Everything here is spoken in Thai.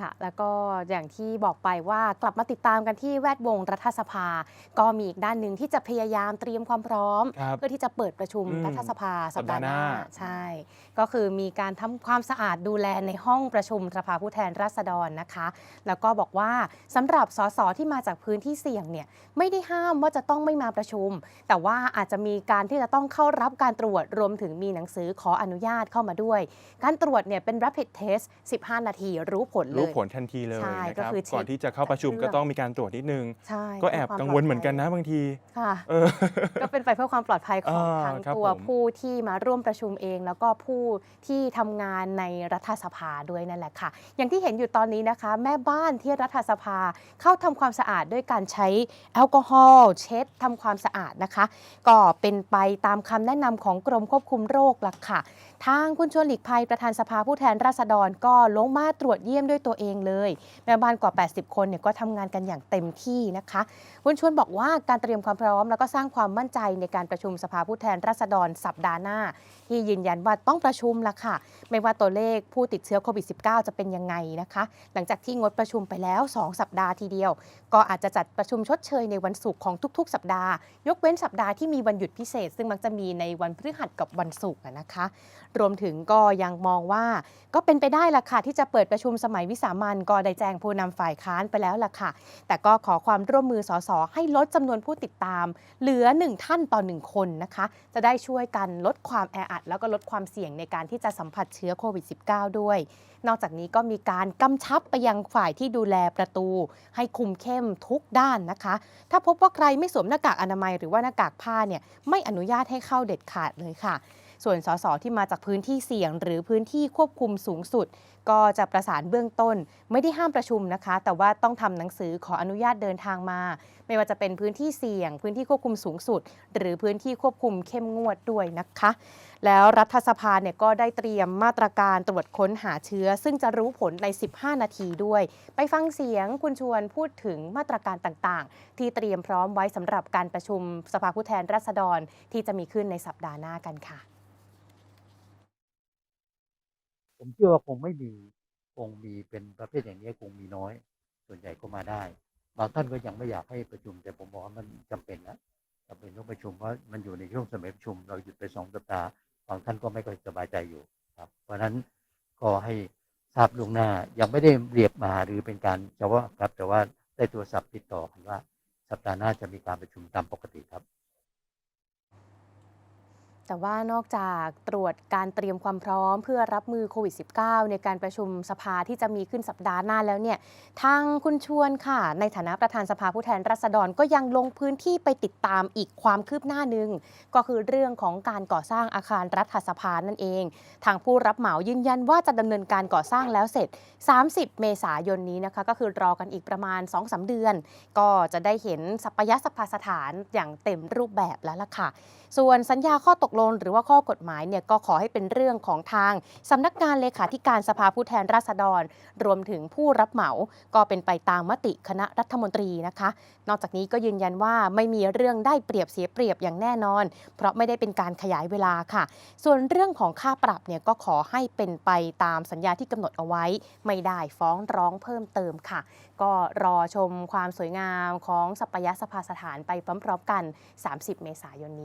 ค่ะ แล้วก็อย่างที่บอกไปว่ากลับมาติดตามกันที่แวดวงรัฐสภา ก็มีอีกด้านหนึ่งที่จะพยายามเตรียมความพร้อมครับเพื่อที่จะเปิดประชุมอืมรัฐสภาสัปดาห์หน้าสัปดาห์หน้าใช่ ก็คือมีการทำความสะอาดดูแลในห้องประชุมสภาผู้แทนราษฎรนะคะ แล้วก็บอกว่าสำหรับสสที่มาจากพื้นที่เสี่ยงเนี่ยไม่ได้ห้ามว่าจะต้องไม่มาประชุม แต่ว่าอาจจะมีการที่จะต้องเข้ารับการตรวจรวมถึงมีหนังสือขออนุญาตเข้ามาด้วย การตรวจเนี่ยเป็น rapid test 15 นาทีรู้ผลเลรู้ยผลทันทีเลยใช่นะก็ครับคือเช็คก่อนที่จะเข้าประชุมจากเครื่ก็องต้องมีการตรวจนิดนึงใช่ก็แอบพื่กังควลเหมือนกันนะบางทีค่ะเออก็เป็นไปเพื่อความปลอดภัยของอ่าทั้งครับตัวผมผู้ที่มาร่วมประชุมเอง แล้วก็ผู้ที่ทำงานในรัฐสภาด้วยนั่นแหละค่ะ อย่างที่เห็นอยู่ตอนนี้นะคะ แม่บ้านที่รัฐสภาเข้าทำความสะอาดด้วยการใช้แอลกอฮอล์เช็ดทำความสะอาดนะคะ ก็เป็นไปตามคำแนะนำของกรมควบคุมโรคละค่ะ ทางคุณชวนหลีกภัยประธานสภาผู้แทนราษฎรก็ลงมาตรวจเยี่ยมด้วยตัวเองเลยแม่บ้านกว่า 80 คนเนี่ยก็ทำงานกันอย่างเต็มที่นะคะคุณชวนบอกว่าการเตรียมความพร้อม แล้วก็สร้างความมั่นใจในการประชุมสภาผู้แทนราษฎรสัปดาห์หน้า ที่ยืนยันว่าต้องประชุมละค่ะ ไม่ว่าตัวเลขผู้ติดเชื้อโควิด -19 จะเป็นยังไงนะคะ หลังจากที่งดประชุมไปแล้ว 2 สัปดาห์ทีเดียว ก็อาจจะจัดประชุมชดเชยในวันศุกร์ของทุก ๆ สัปดาห์ ยกเว้นสัปดาห์ที่มีวันหยุดพิเศษ ซึ่งมักจะมีในวันพฤหัสกับวันศุกร์นะคะรวมถึงก็ยังมองว่า ก็เป็นไปได้ล่ะค่ะที่จะเปิดประชุมสมัยวิสามันก็ได้แจ้งผู้นำฝ่ายค้านไปแล้วล่ะค่ะ แต่ก็ขอความร่วมมือสสให้ลดจำนวนผู้ติดตาม เหลือ 1 ท่านต่อ 1 คนนะคะ จะได้ช่วยกันลดความแออัด แล้วก็ลดความเสี่ยงในการที่จะสัมผัสเชื้อโควิด -19 ด้วย นอกจากนี้ก็มีการกำชับไปยังฝ่ายที่ดูแลประตู ให้คุมเข้มทุกด้านนะคะ ถ้าพบว่าใครไม่สวมหน้ากากอนามัยหรือว่าหน้ากากผ้าเนี่ยไม่อนุญาตให้เข้าเด็ดขาดเลยค่ะ ส่วนสสที่มาจากพื้นที่เสี่ยง หรือพื้นที่ควบคุมสูงสุด ก็จะประสานเบื้องต้น ไม่ได้ห้ามประชุมนะคะ แต่ว่าต้องทำหนังสือขออนุญาตเดินทางมา ไม่ว่าจะเป็นพื้นที่เสี่ยง พื้นที่ควบคุมสูงสุด หรือพื้นที่ควบคุมเข้มงวดด้วยนะคะ แล้วรัฐสภาเนี่ยก็ได้เตรียมมาตรการตรวจค้นหาเชื้อ ซึ่งจะรู้ผลใน 15 นาทีด้วย ไปฟังเสียงคุณชวนพูดถึงมาตรการต่างๆ ที่เตรียมพร้อมไว้สำหรับการประชุมสภาผู้แทนราษฎรที่จะมีขึ้นในสัปดาห์หน้ากันค่ะ ผมเชื่อว่าคงไม่มีคงมีเป็นประเภทอย่างนี้คงมีน้อย ส่วนใหญ่ก็มาได้ บางท่านก็ยังไม่อยากให้ประชุม แต่ผมบอกว่ามันจำเป็นนะจำเป็นต้องประชุมเพราะมันอยู่ในช่วงสมัยประชุม เราหยุดไปสองสัปดาห์บางท่านก็ไม่ค่อยสบายใจอยู่ครับ เพราะฉะนั้นก็ให้ทราบล่วงหน้ายังไม่ได้เรียกมาหรือเป็นการเฉพาะครับแต่ว่าได้โทรศัพท์ติดต่อกันว่า สัปดาห์หน้าจะมีการประชุมตามปกติครับ แต่ว่านอกจากตรวจการเตรียมความพร้อม เพื่อรับมือโควิด -19 ในการประชุมสภาที่จะมีขึ้นสัปดาห์หน้าแล้วเนี่ย ทางคุณชวนค่ะ ในฐานะประธานสภาผู้แทนราษฎรก็ยังลงพื้นที่ไปติดตามอีกความคืบหน้าหนึ่งก็คือเรื่องของการก่อสร้างอาคารรัฐสภานั่นเอง ทางผู้รับเหมายืนยันว่าจะดำเนินการก่อสร้างแล้วเสร็จ 30 เมษายนนี้นะคะก็คือรอกันอีกประมาณ 2-3 เดือน ก็จะได้เห็นสัปยสภาสถานอย่างเต็มรูปแบบแล้วล่ะค่ะ ส่วนสัญญาข้อตกลงหรือว่าข้อกฎหมายเนี่ยก็ขอให้เป็นเรื่องของทางสำนักงานเลขาธิการสภาผู้แทนราษฎร รวมถึงผู้รับเหมาก็เป็นไปตามมติคณะรัฐมนตรีนะคะ นอกจากนี้ก็ยืนยันว่าไม่มีเรื่องได้เปรียบเสียเปรียบอย่างแน่นอน เพราะไม่ได้เป็นการขยายเวลาค่ะ ส่วนเรื่องของค่าปรับเนี่ยก็ขอให้เป็นไปตามสัญญาที่กำหนดเอาไว้ ไม่ได้ฟ้องร้องเพิ่มเติมค่ะ ก็รอชมความสวยงามของสัปยสภาสถานไปพร้อมๆกัน 30 เมษายนนี้